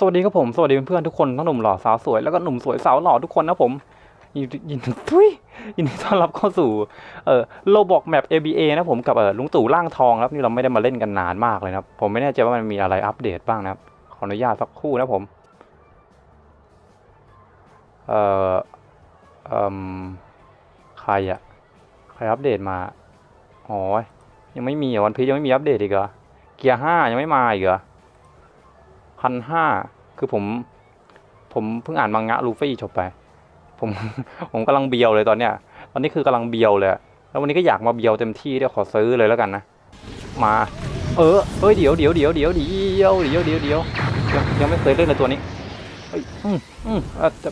สวัสดีครับผม สวัสดีเพื่อนๆทุกคนทั้งหนุ่มหล่อสาวสวยแล้วก็หนุ่มสวยสาวหล่อทุกคนนะผมยินดียินดีทุยยินดีต้อนรับเข้าสู่เอ่อโลบอกแมป ABA นะผมกับเอ่อลุงตู่ล่างทองครับนี่เราไม่ได้มาเล่นกันนานมากเลยนะครับผมไม่แน่ใจว่ามันมีอะไรอัปเดตบ้างนะครับขออนุญาตสักครู่นะผมเอ่อเอ่มใครอะใครอัปเดตมาอ๋อยังไม่มีอะวันพียังไม่มีอัปเดตอีกเหรอเกียร์ห้ายังไม่มาอีกเหรอ พันห้าคือผม ผมเพิ่งอ่านมังงะลูฟี่จบไป ผมผมกำลังเบียวเลยตอนเนี้ย ตอนนี้คือกำลังเบียวเลย แล้ววันนี้ก็อยากมาเบียวเต็มที่เดี๋ยวขอซื้อเลยแล้วกันนะ มา เออเฮ้ยเดี๋ยวเดี๋ยวเดี๋ยวเดี๋ยวเดี๋ยวเดี๋ยวเดี๋ยวเดี๋ยวยังยังไม่เคยเล่นเลยตัวนี้เฮ้ยอืมอืมอะจะ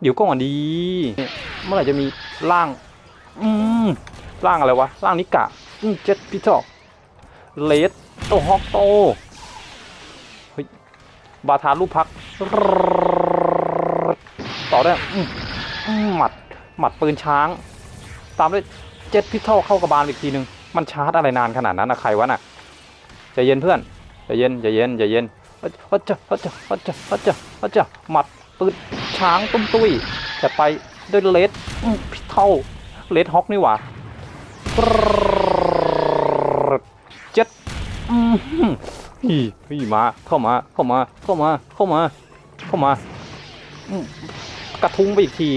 เดี๋ยวก่อนดีเมื่อไหร่จะมีร่าง อืมร่างอะไรวะร่างนิกะอืมเจ็ดพิทอเลสโตฮอกโต บาทาลูกพัก ต่อได้หมัดหมัดปืนช้าง ตามด้วยเจ็ดพิทอลเข้ากระบาลอีกทีหนึ่งมันชาร์จอะไรนานขนาดนั้นนะใครวะน่ะใจเย็นเพื่อนใจเย็นใจเย็นใจเย็นฮัจจะฮัจจะฮัจจะฮัจจะฮัจจะหมัดปืนช้างตุ้มตุ้ยแต่ไปด้วยเลดพิทอลเลดฮอกนี่หว่าเจ็ด อืมฮีฮีมาเข้ามาเข้ามาเข้ามาเข้ามา เข้ามากระทุ้งไปอีกที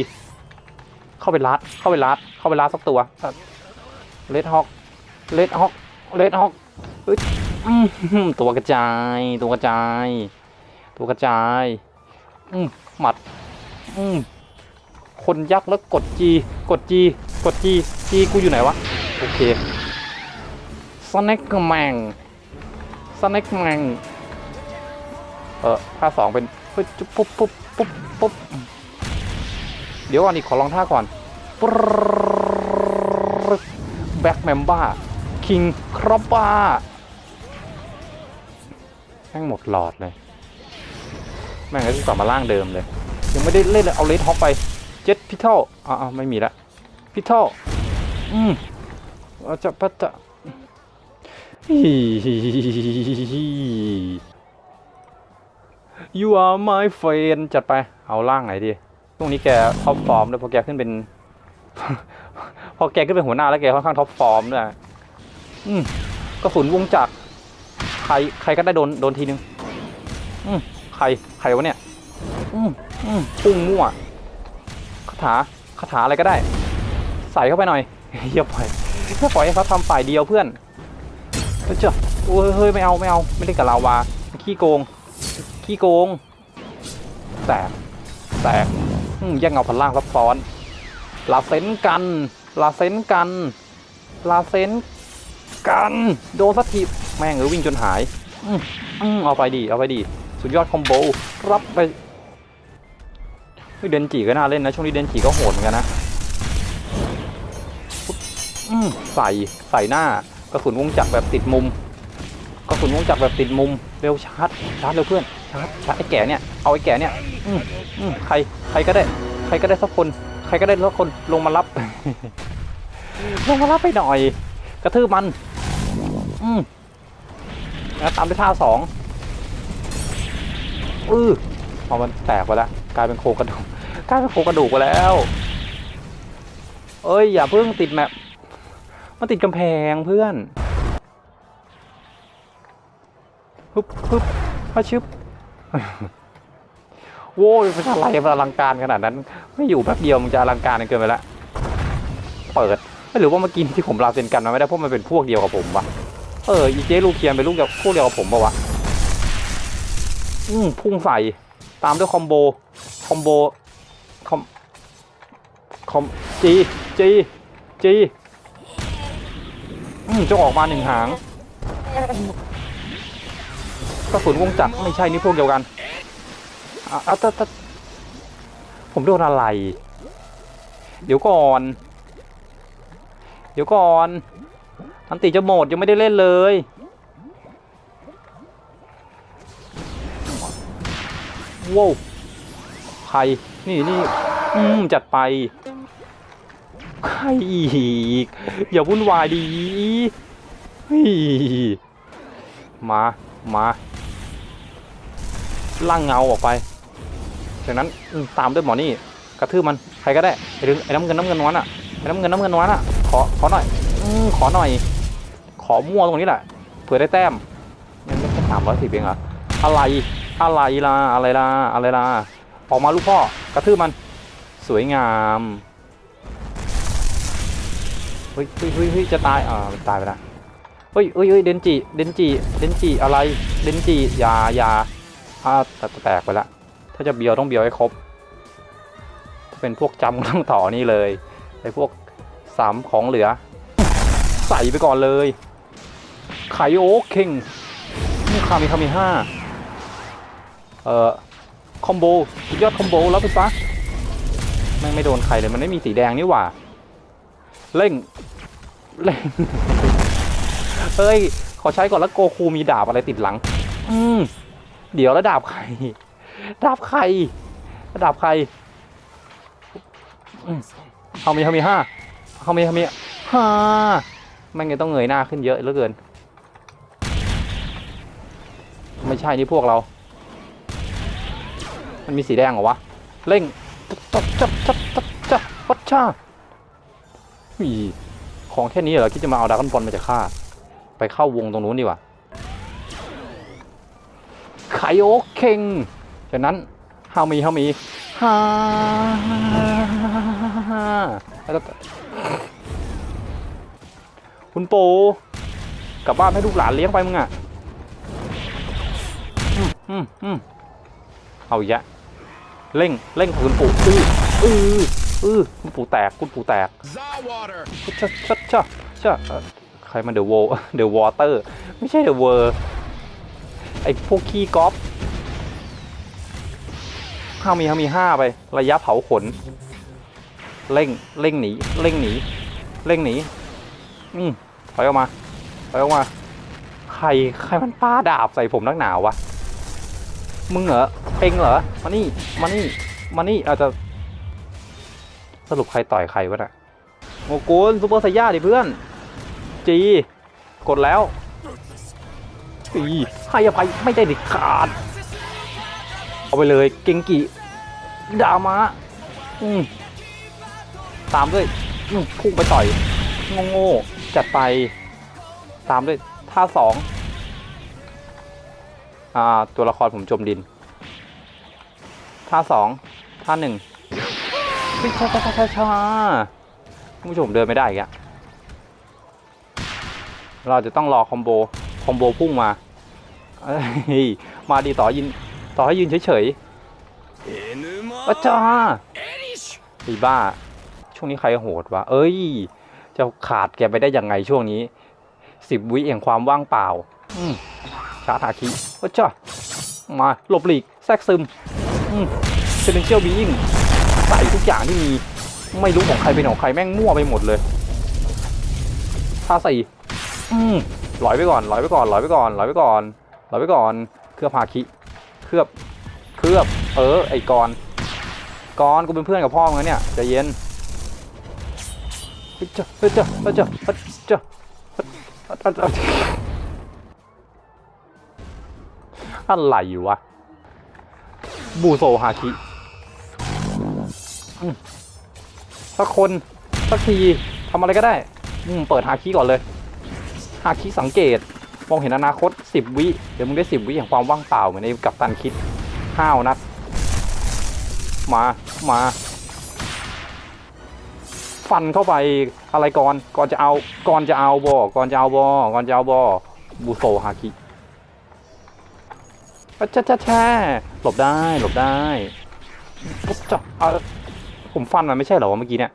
เข้าไปลัดเข้าไปลัดเข้าไปลัดสักตัวเลดฮอกเลดฮอกเลดฮอกเอ้ยตัวกระจาย ตัวกระจาย ตัวกระจายอืมหมัดอืมคนยักษ์แล้วกดจีกดจีกดจีจีกูอยู่ไหนวะ โอเคสแน็คแมง สแน็คแมงเออท่าสองเป็นเฮ้ยจุ๊บปุ๊บปุ๊บปุ๊บปุ๊บเดี๋ยวก่อนอีกขอลองท่าก่อนแบ็กแมมบ้าคิงครอบบ้าแม่งหมดหลอดเลย แม่งก็กลับมาล่างเดิมเลย ยังไม่ได้เล่นเลยเอาเลดฮอกไปเจ็ดพิทอลอ่าไม่มีละพิทอลอืมเอจะพัจะ You are my friend จัดไป เอาล่างไหนดีช่วงนี้แกท็อปฟอร์มด้วยพอแกขึ้นเป็น พอแกขึ้นเป็นหัวหน้าแล้วแกค่อนข้างท็อปฟอร์มด้วยอืมกระสุนวงจักรใครใครก็ได้โดนโดนทีนึง อืมใครใครวะเนี่ย อืมอืมพุ่งมั่วคาถาคาถาอะไรก็ได้ ใส่เข้าไปหน่อยอย่าปล่อยอย่าปล่อยให้เขาทำฝ่ายเดียวเพื่อน เฮ้ยเจ้าโอ้ยเฮ้ยไม่เอาไม่เอาไม่เล่นกับลาวาขี้โกง ขี้โกง แตก แตกแย่งเงาพันล่างซับซ้อน ลาเซนกัน ลาเซนกัน ลาเซนกัน โดนสักทีแม่งเออวิ่งจนหาย อืมอืมเอาไปดีเอาไปดี สุดยอดคอมโบ รับไปเดนจิก็น่าเล่นนะ ช่วงนี้เดนจิก็โหดเหมือนกันนะ อืมใส่ ใส่หน้า กระสุนวงจักรแบบติดมุมกระสุนวงจักรแบบติดมุมเร็วชาร์จชาร์จเร็วเพื่อนชาร์จชาร์จไอ้แก่เนี่ยเอาไอ้แก่เนี่ยอืมอืมใครใครก็ได้ ใครก็ได้สักคน ใครก็ได้สักคนลงมารับ ลงมารับไปหน่อย กระทืบมัน อืมแล้วตามด้วยท่าสองอือพอมันแตกไปแล้วกลายเป็นโครงกระดูกกลายเป็นโครงกระดูกไปแล้ว เอ้ยอย่าเพิ่งติดแมป มันติดกำแพงเพื่อนฮึบฮึบมาชึบโว้ยเป็นอะไรมันอลังการขนาดนั้น ไม่อยู่แป๊บเดียวมันจะอลังการเกินไปแล้วเปิดไม่หรือว่าเมื่อกี้ที่ผมลาเซนกันมาไม่ได้เพราะมันเป็นพวกเดียวกับผมปะเอออีเจลูเคียนเป็นลูกเดียวพวกเดียวกับผมปะวะอืมพุ่งใส่ตามด้วยคอมโบคอมโบคอมคอมจีจีจี อืมจะออกมาหนึ่งหาง กระสุนวงจักรไม่ใช่นี่พวกเดียวกันอะอะแต่แต่ผมโดนอะไร เดี๋ยวก่อน เดี๋ยวก่อน อันติจะหมดยังไม่ได้เล่นเลย ว้าวใคร นี่นี่อืมจัดไป ใครอีก อย่าวุ่นวายดีมา มาล่างเงาออกไป จากนั้นตามด้วยหมอนี่กระทืบมันใครก็ได้ไอ้ดึงไอ้น้ำเงินน้ำเงินนวลอะไอ้น้ำเงินน้ำเงินนวลอะขอขอหน่อยอขอหน่อย ขอมั่วตรงนี้แหละเผื่อได้แต้มยังไม่แค่สามร้อยสิบเองเหรออะไรอะไรล่ะอะไรล่ะอะไรล่ะออกมาลูกพ่อกระทืบมัน สวยงาม เฮ้ยเฮ้ยเฮ้ยจะตายอ่ามันตายไปแล้วเฮ้ยเฮ้ยเฮ้ยเดนจิเดนจิเดนจิอะไรเดนจิยายาอ่าแต่แตกไปแล้วถ้าจะเบียวต้องเบียวให้ครบถ้าเป็นพวกจำต้องต่อนี่เลยไอ้พวกสามของเหลือ ใส่ไปก่อนเลยไขโอ๊กคิงนี่คามีคามีห้าเอ่อคอมโบสุดยอดคอมโบแล้วไปซะแม่งไม่โดนใครเลยมันไม่มีสีแดงนี่หว่า เร่ง เร่งเฮ้ย ขอใช้ก่อนแล้วโกคูมีดาบอะไรติดหลัง อืม เดี๋ยวแล้วดาบใคร ดาบใคร ดาบใครเอามีเอามีห้าเอามีเอามีห้าแม่งยังต้องเงยหน้าขึ้นเยอะเหลือเกิน ไม่ใช่นี่พวกเรา มันมีสีแดงเหรอวะ เร่งจับจับจับจับจับวัดชาอี ของแค่นี้เหรอคิดจะมาเอาดรากอนบอลมาจากข้าไปเข้าวงตรงนู้นดีกว่าไคโอเคงจากนั้นฮามีฮามีฮ่าแล้วก็คุณปู่กลับบ้านให้ลูกหลานเลี้ยงไปมึงอะอืมอืมเอาอีกแล้วเร่งเร่งของคุณปู่อื้ออื้อ อื้อคุณปู่แตกคุณปู่แตก Zawater! ชะชะชะชะเอ่อใครมาเดอะโวเดอะวอเตอร์ไม่ใช่เดอะเวอร์ไอพวกขี้ก๊อฟห้ามีห้ามีห้าไประยะเผาขนเร่งเร่งหนีเร่งหนีเร่งหนีอืมถอยออกมาถอยออกมา ใครใครมันป้าดาบใส่ผมนักหนาวะมึงเหรอเองเหรอมานี่มานี่มานี่อาจจะ สรุปใครต่อยใครวะน่ะโมกุลซูเปอร์ไซย่าดิเพื่อน จี กดแล้วปีให้อภัยไม่ได้เด็ดขาด เอาไปเลยเกงกิดามาอืมตามด้วยอืมพุ่งไปต่อยโง่ๆจัดไป ตามด้วยท่าสองอ่า ตัวละครผมจมดิน ท่าสองท่าหนึ่ง เฮ้ยช้าช้าช้าช้าคุณผู้ชมเดินไม่ได้อีกอะเราจะต้องรอคอมโบ คอมโบพุ่งมาเอ้ยมาดีต่อยิน ต่อให้ยืนเฉยๆ Enuma อาจาไอ้บ้า ช่วงนี้ใครโหดวะ เอ้ย จะขาดแกไปได้ยังไงช่วงนี้ สิบวิแห่งความว่างเปล่า อืชาร์จหาคีอาจ้ามาหลบหลีก แทรกซึมอืมเซเลนเชียลบีอิง ใส่ทุกอย่างที่มีไม่รู้ของใครเป็นของใครแม่งมั่วไปหมดเลยท่าใส่อืมลอยไปก่อนลอยไปก่อนลอยไปก่อนลอยไปก่อนลอยไปก่อน เคลือบฮาคิ เคลือบ เคลือบ เออ ไอ้กรกอนกูเป็นเพื่อนกับพ่อมึงเนี่ยใจเย็นเฮ้ยเจ้าเฮ้ยเจ้าเฮ้ยเจ้าเฮ้ยเจ้าเฮ้ยเฮ้ยเฮ้ยอะไรวะ บูโซฮาคิ อืมสักคนสักทีทำอะไรก็ได้ อืมเปิดฮาคิก่อนเลยฮาคิสังเกต มองเห็นอนาคตสิบวิเดี๋ยวมึงได้สิบวิแห่งความว่างเปล่าเหมือนในกัปตันคิดห้าวนัดมามาฟันเข้าไปอะไรก่อนก่อนจะเอาก่อนจะเอาบอก่อนจะเอาบอก่อนจะเอาบอกูโซฮาคิอะช่าช่าช่หลบได้หลบได้ปุ๊บจับเอา ผมฟันมันไม่ใช่เหรอวะเมื่อกี้เนี่ย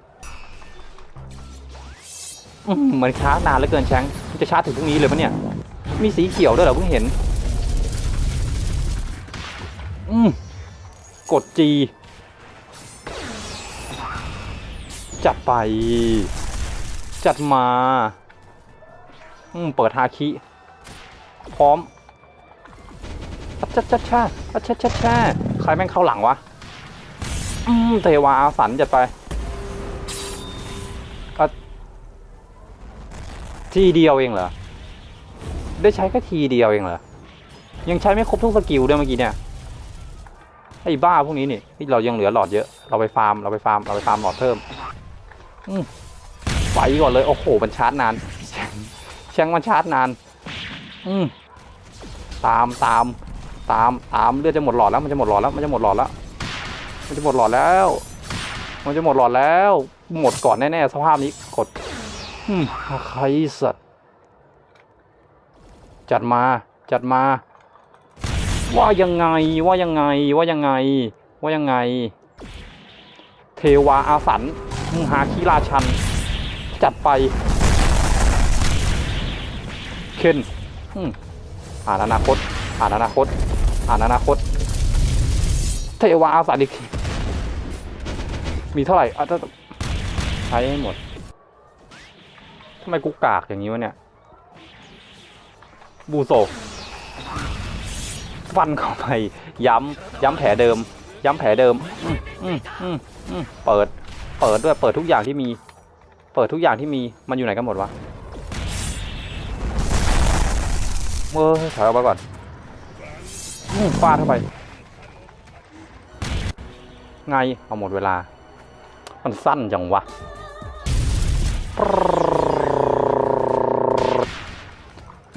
อืมเหมือนช้านานเหลือเกินแชงจะช้าถึงพรุ่งนี้เลยปะเนี่ย มีสีเขียวด้วยเหรอเพิ่งเห็น อืมกดจีจัดไป จัดมา อืม เปิดฮาคิ พร้อมอัจฉะชาอัจฉะชาใครแม่งเข้าหลังวะ อืมเทวาอาสันจัดไปอะทีเดียวเองเหรอ ได้ใช้แค่ทีเดียวเองเหรอ ยังใช้ไม่ครบทุกสกิลด้วยเมื่อกี้เนี่ย ไอ้บ้าพวกนี้นี่ที่เรายังเหลือหลอดเยอะ เราไปฟาร์ม เราไปฟาร์ม เราไปฟาร์มหลอดเพิ่ม อืมไปก่อนเลย โอ้โห มันชาร์จนานแชงแชงมันชาร์จนาน อืมตามตามตามตามเลือดจะหมดหลอดแล้วมันจะหมดหลอดแล้วมันจะหมดหลอดแล้ว มันจะหมดหลอดแล้ว มันจะหมดหลอดแล้ว หมดก่อนแน่ๆสภาพนี้กดอืมใครสัตว์จัดมาจัดมา ว่ายังไงว่ายังไงว่ายังไง ว่ายังไง เทวาอาสันมหาคีราชัน จัดไป เคนอืมอ่านอนาคต อ่านอนาคต อ่านอนาคต เทวาอาสันอีกที มีเท่าไหร่อะถ้าใช้ให้หมดทำไมกูกากอย่างนี้วะเนี่ย บูโซฟันเข้าไป ย้ำ ย้ำแผลเดิม ย้ำแผลเดิมอืมอืมอืมเปิด เปิดด้วย เปิดทุกอย่างที่มี เปิดทุกอย่างที่มี มันอยู่ไหนกันหมดวะเมื่อถอยออกมาก่อนฟาดเข้าไป ไง เอาหมดเวลา มันสั้นจังวะ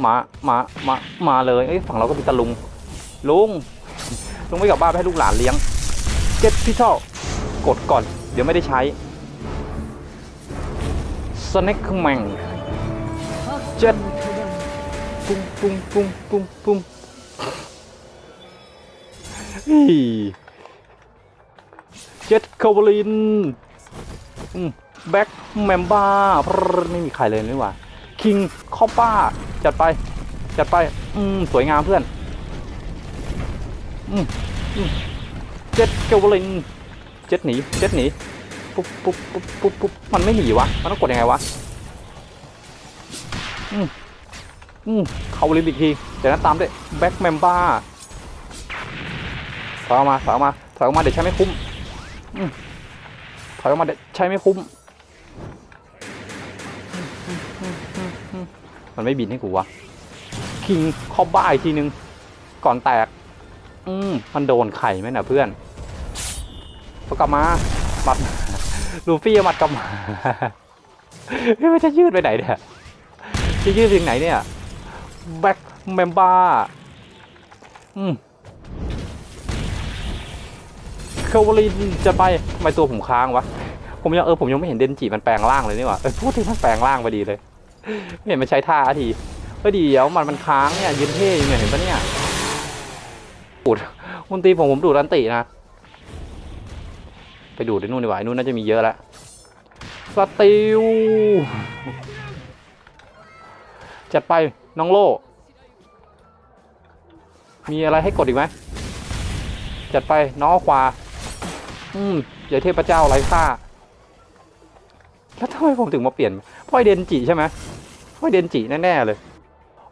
มา มา มา มาเลยเอ้ยฝั่งเราก็มีตะลุง ลุง ลุงไม่กลับบ้านให้ลูกหลานเลี้ยงเจ็ดพี่ชอบกดก่อน เดี๋ยวไม่ได้ใช้สเน็กแมงเจ็ดปุ้งปุ้งปุ้งปุ้งปุ้งเจ็ดคาวลิน แบ็คแมมบ้าไม่มีใครเลยนี่หว่าคิงคอป้าจัดไป จัดไป อืม สวยงามเพื่อน อืมเจ็ดเกวลินเจ็ดหนีเจ็ดหนีปุ๊บปุ๊บปุ๊บปุ๊บปุ๊บมันไม่หนีวะ มันต้องกดยังไงวะ อืมอืมเขาลิมอีกทีเดี๋ยวนั้นตามด้วยแบ็คแมมบ้าถอยออกมาถอยออกมาถอยออกมาเดี๋ยวใช้ไม่คุ้มอืม ถอยออกมาใช้ไม่คุ้ม มันไม่บินให้กูวะ คิงคอบบ้าอีกทีนึง ก่อนแตก อืมมันโดนไข่ไหมนะเพื่อนเอากลับมาหมัดลูฟี่มัดกลับมาเฮ้ยมันจะยืดไปไหนเนี่ยจะยืดไปถึงไหนเนี่ย แบ็คเมมบ้าอืม คาวลินจะไปทำไมตัวผมค้างวะ ผมยังเออผมยังไม่เห็นเดนจิมันแปลงร่างเลยนี่หว่าเออพูดถึงมันแปลงร่างพอดีเลยไม่เห็นมันใช้ท่าทีเฮ้ยเดี๋ยวมันมันค้างเนี่ยยืนเท่อยู่เนี่ยเห็นปะเนี่ยดูดคุณตีผมผมดูดอันตินะ ไปดูดไอ้นู่นดีกว่าไอ้นู่นน่าจะมีเยอะแล้วสติลจัดไปน้องโลมีอะไรให้กดอีกไหมจัดไปน้องขวา อืมเดี๋ยวเทพเจ้าไร้ค่า แล้วทำไมผมถึงมาเปลี่ยนเพราะไอเดนจิใช่ไหมพราะไอเดนจิแน่ๆเลย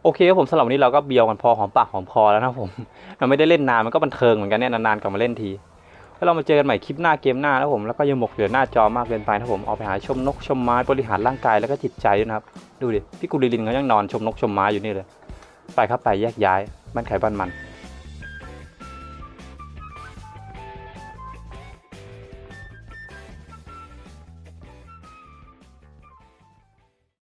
โอเคครับผมสำหรับวันนี้เราก็เบียวกันพอหอมปากหอมคอแล้วนะผมเราไม่ได้เล่นนานมันก็บันเทิงเหมือนกันเนี่ยนานๆกลับมาเล่นทีแล้วเรามาเจอกันใหม่คลิปหน้าเกมหน้าแล้วผมแล้วก็ยังหมกอยู่หน้าจอมากเกินไปนะผมเอาไปหาชมนกชมไม้บริหารร่างกายแล้วก็จิตใจด้วยนะครับ ดูดิพี่กุลิลินเขายังนอนชมนกชมไม้อยู่นี่เลย ไปครับไปแยกย้ายบ้านใครบ้านมัน